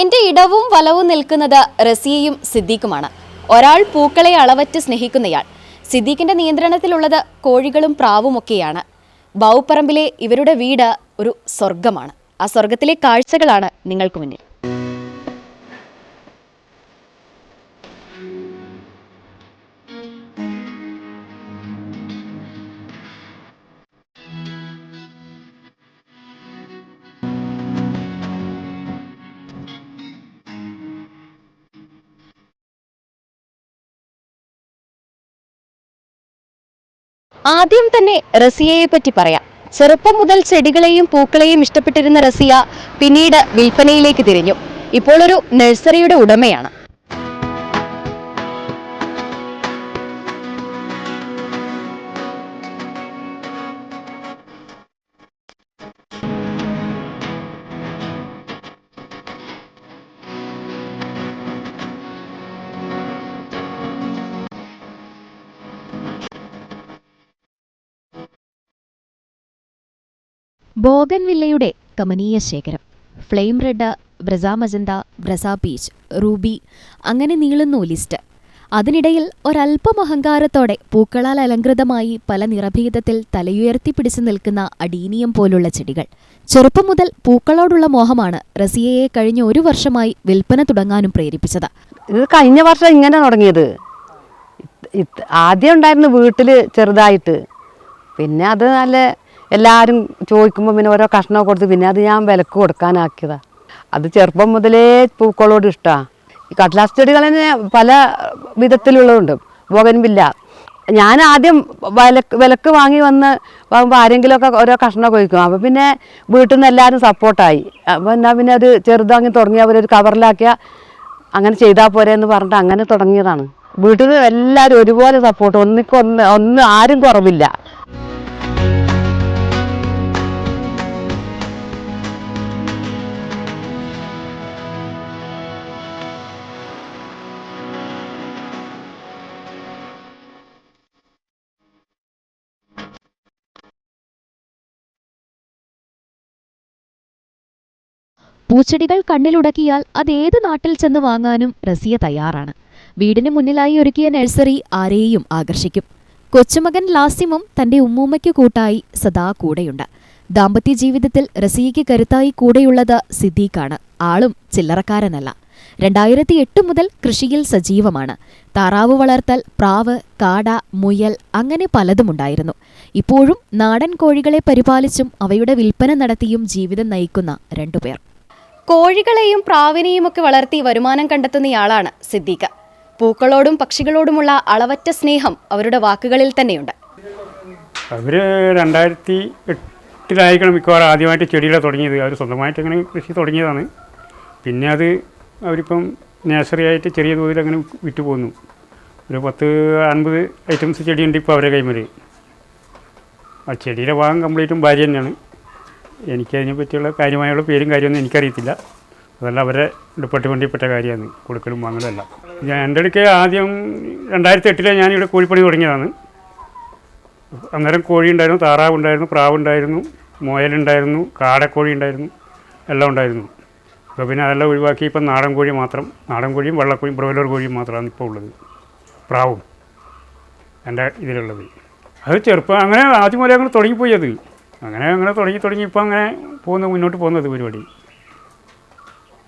എന്റെ ഇടവും വലവും നിൽക്കുന്നത് റസിയയും സിദ്ദീഖുമാണ്. ഒരാൾ പൂക്കളെ അളവറ്റ് സ്നേഹിക്കുന്നയാൾ. സിദ്ദീഖിന്റെ നിയന്ത്രണത്തിലുള്ളത് കോഴികളും പ്രാവുമൊക്കെയാണ് ബൗപ്പറമ്പിലെ ഇവരുടെ വീട് ഒരു സ്വർഗമാണ് ആ സ്വർഗത്തിലെ കാഴ്ചകളാണ് നിങ്ങൾക്ക് മുന്നിൽ. ആദ്യം തന്നെ റസിയയെ പറ്റി പറയാം. ചെറുപ്പം മുതൽ ചെടികളെയും പൂക്കളെയും ഇഷ്ടപ്പെട്ടിരുന്ന റസിയ പിന്നീട് വിൽപ്പനയിലേക്ക് തിരിഞ്ഞു. ഇപ്പോൾ ഒരു നഴ്സറിയുടെ ഉടമയാണ്. ബോഗൻവില്ലയുടെ കമനീയ ശേഖരം. ഫ്ലെയിം റെഡ് ബ്രസ മജന്ത ബ്രസ പീച്ച് റൂബി അങ്ങനെ നീളുന്നു ലിസ്റ്റ്. അതിനിടയിൽ ഒരല്പം അഹങ്കാരത്തോടെ പൂക്കളാൽ അലങ്കൃതമായി പല നിറഭേദത്തിൽ തലയുയർത്തി പിടിച്ചു നിൽക്കുന്ന അടീനിയം പോലുള്ള ചെടികൾ. ചെറുപ്പം മുതൽ പൂക്കളോടുള്ള മോഹമാണ് റസിയയെ കഴിഞ്ഞ ഒരു വർഷമായി വിൽപ്പന തുടങ്ങാനും പ്രേരിപ്പിച്ചത്. ഇത് കഴിഞ്ഞ വർഷം ഇങ്ങനെ തുടങ്ങിയത്. ആദ്യം ഉണ്ടായിരുന്നു വീട്ടിൽ ചെറുതായിട്ട്. പിന്നെ അത് നല്ല എല്ലാവരും ചോദിക്കുമ്പോൾ പിന്നെ ഓരോ കഷ്ണമൊക്കെ കൊടുത്ത് പിന്നെ അത് ഞാൻ വിലക്ക് കൊടുക്കാനാക്കിയതാണ് അത് ചെറുപ്പം മുതലേ പൂക്കളോട് ഇഷ്ടമാണ് ഈ കട്ലാസ് ചെടികൾ തന്നെ പല വിധത്തിലുള്ളതുണ്ട്. ബോഗൻവില്ല. ഞാൻ ആദ്യം വിലക്ക് വിലക്ക് വാങ്ങി വന്ന് വാങ്ങുമ്പോൾ ആരെങ്കിലുമൊക്കെ ഓരോ കഷ്ണമൊക്കെ കൊയ്ക്കും അപ്പോൾ പിന്നെ വീട്ടിൽ നിന്ന് എല്ലാവരും സപ്പോർട്ടായി. അപ്പോൾ എന്നാൽ പിന്നെ അത് ചെറുതാങ്ങി തുടങ്ങി അവരൊരു കവറിലാക്കിയ അങ്ങനെ ചെയ്താൽ പോരെ എന്ന് പറഞ്ഞിട്ട് അങ്ങനെ തുടങ്ങിയതാണ്. വീട്ടിൽ നിന്ന് എല്ലാവരും ഒരുപോലെ സപ്പോർട്ട്. ഒന്നിക്കൊന്ന് ഒന്ന് ആരും കുറവില്ല. പൂച്ചെടികൾ കണ്ണിലുടക്കിയാൽ അതേത് നാട്ടിൽ ചെന്ന് വാങ്ങാനും റസിയ തയ്യാറാണ്. വീടിന് മുന്നിലായി ഒരുക്കിയ നഴ്സറി ആരെയും ആകർഷിക്കും. കൊച്ചുമകൻ ലാസിമും തന്റെ ഉമ്മൂമ്മയ്ക്ക് കൂട്ടായി സദാ കൂടെയുണ്ട്. ദാമ്പത്യ ജീവിതത്തിൽ റസിയയ്ക്ക് കരുത്തായി കൂടെയുള്ളത് സിദ്ദീഖാണ്. ആളും ചില്ലറക്കാരനല്ല രണ്ടായിരത്തി എട്ട് മുതൽ കൃഷിയിൽ സജീവമാണ്. താറാവ് വളർത്തൽ പ്രാവ് കാട മുയൽ അങ്ങനെ പലതുമുണ്ടായിരുന്നു ഇപ്പോഴും നാടൻ കോഴികളെ പരിപാലിച്ചും അവയുടെ വിൽപ്പന നടത്തിയും ജീവിതം നയിക്കുന്ന രണ്ടുപേർ. കോഴികളെയും പ്രാവിനെയും ഒക്കെ വളർത്തി വരുമാനം കണ്ടെത്തുന്നയാളാണ് സിദ്ദീഖ്. പൂക്കളോടും പക്ഷികളോടുമുള്ള അളവറ്റ സ്നേഹം അവരുടെ വാക്കുകളിൽ തന്നെയുണ്ട്. അവർ രണ്ടായിരത്തി എട്ടിലായിരിക്കണം മിക്കവാറും ആദ്യമായിട്ട് ചെടികളെ തുടങ്ങിയത്. അവർ സ്വന്തമായിട്ട് അങ്ങനെ കൃഷി തുടങ്ങിയതാണ്. പിന്നെ അത് അവരിപ്പം നേഴ്സറി ആയിട്ട് ചെറിയ തോതിൽ അങ്ങനെ വിറ്റു പോന്നു. ഒരു പത്ത് അൻപത് ഐറ്റംസ് ചെടിയുണ്ട് ഇപ്പോൾ അവരെ കൈമൽ. ആ ചെടിയുടെ ഭാഗം കംപ്ലീറ്റും ഭാര്യ തന്നെയാണ്. എനിക്കതിനെ പറ്റിയുള്ള കാര്യമായുള്ള പേരും കാര്യമൊന്നും എനിക്കറിയത്തില്ല. അതല്ല അവരെ ഡിപ്പാർട്ട്മെന്റിൽപ്പെട്ട കാര്യമാണ്. കൊടുക്കലും വാങ്ങലും എല്ലാം. ഞാൻ എന്റെ അടുക്ക് ആദ്യം രണ്ടായിരത്തി എട്ടിലെ ഞാനിവിടെ കോഴിപ്പണി തുടങ്ങിയതാണ്. അന്നേരം കോഴി ഉണ്ടായിരുന്നു താറാവ് ഉണ്ടായിരുന്നു പ്രാവ് ഉണ്ടായിരുന്നു മുയലുണ്ടായിരുന്നു കാടക്കോഴി ഉണ്ടായിരുന്നു എല്ലാം ഉണ്ടായിരുന്നു. അപ്പോൾ പിന്നെ അതെല്ലാം ഒഴിവാക്കി ഇപ്പം നാടൻ കോഴി മാത്രം. നാടൻ കോഴിയും വെള്ളക്കോഴിയും ബ്രോയിലർ കോഴിയും മാത്രമാണ് ഇപ്പോൾ ഉള്ളത്. പ്രാവും. എന്റെ ഇതിലുള്ളത്. അത് ചെറുപ്പം അങ്ങനെ ആദ്യം മുതലേ അങ്ങനെ തുടങ്ങിപ്പോയി അത്. അങ്ങനെ അങ്ങനെ തുടങ്ങി തുടങ്ങി ഇപ്പോൾ അങ്ങനെ പോകുന്ന മുന്നോട്ട് പോകുന്നത് പരിപാടി.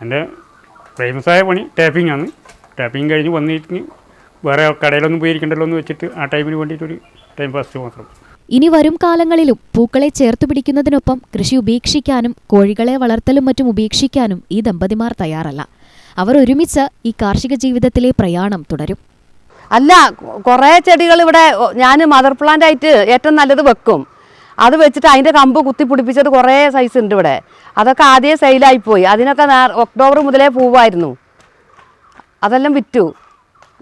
എന്റെ ഫേമസായ പണി ടാപ്പിംഗ് ആണ്. ടാപ്പിംഗ് കഴിഞ്ഞ് വന്നിട്ട് വേറെ കടയിലൊന്നും പോയിരിക്കണ്ടല്ലോ എന്ന് വെച്ചിട്ട് ആ ടൈമിന് വേണ്ടിയിട്ടൊരു ടൈം പാസ് മാത്രം. ഇനി വരും കാലങ്ങളിലും പൂക്കളെ ചേർത്തു പിടിക്കുന്നതിനൊപ്പം കൃഷി ഉപേക്ഷിക്കാനും കോഴികളെ വളർത്തലും മറ്റും ഉപേക്ഷിക്കാനും ഈ ദമ്പതിമാർ തയ്യാറല്ല. അവർ ഒരുമിച്ച് ഈ കാർഷിക ജീവിതത്തിലെ പ്രയാണം തുടരും. അല്ല കുറേ ചെടികൾ ഇവിടെ ഞാൻ മദർ പ്ലാന്റ് ആയിട്ട് ഏറ്റവും നല്ലത് വെക്കും. അത് വെച്ചിട്ട് അതിന്റെ കമ്പ് കുത്തി പിടിപ്പിച്ചത് കുറേ സൈസ് ഉണ്ട് ഇവിടെ. അതൊക്കെ ആദ്യം സെയിലായിപ്പോയി അതിനൊക്കെ ഒക്ടോബർ മുതലേ പൂവായിരുന്നു. അതെല്ലാം വിറ്റു.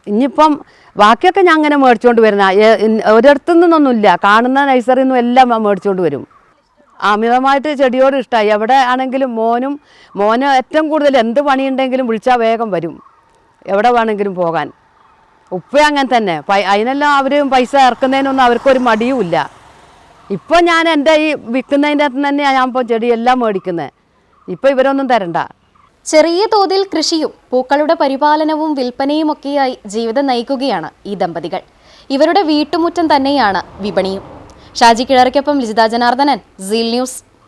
ഇനിയിപ്പം ബാക്കിയൊക്കെ ഞാൻ അങ്ങനെ മേടിച്ചുകൊണ്ട് വരുന്ന. ഒരിടത്തു നിന്നൊന്നുമില്ല കാണുന്ന നഴ്സറിയിൽ നിന്നും എല്ലാം മേടിച്ചുകൊണ്ട് വരും. അമിതമായിട്ട് ചെടിയോട് ഇഷ്ടമായി എവിടെ ആണെങ്കിലും മോനും മോന് ഏറ്റവും കൂടുതൽ എന്ത് പണിയുണ്ടെങ്കിലും വിളിച്ചാൽ വേഗം വരും. എവിടെ വേണമെങ്കിലും പോകാൻ. ഉപ്പ അങ്ങനെ തന്നെ. അതിനെല്ലാം അവർ പൈസ ഇറക്കുന്നതിനൊന്നും അവർക്കൊരു മടിയുമില്ല. ഇപ്പോൾ ഞാൻ എന്റെ ഈ വിൽക്കുന്നതിന്റെ അകത്ത് തന്നെയാണ് ഞാൻ ഇപ്പോൾ ചെടിയെല്ലാം മേടിക്കുന്നത് ഇപ്പോൾ ഇവരൊന്നും തരണ്ട. ചെറിയ തോതിൽ കൃഷിയും പൂക്കളുടെ പരിപാലനവും വിൽപ്പനയും ഒക്കെയായി ജീവിതം നയിക്കുകയാണ് ഈ ദമ്പതികൾ. ഇവരുടെ വീട്ടുമുറ്റം തന്നെയാണ് വിപണിയും. ഷാജി കിഴറയ്ക്കൊപ്പം ലിജിത ജനാർദ്ദനൻ സീൽ ന്യൂസ്.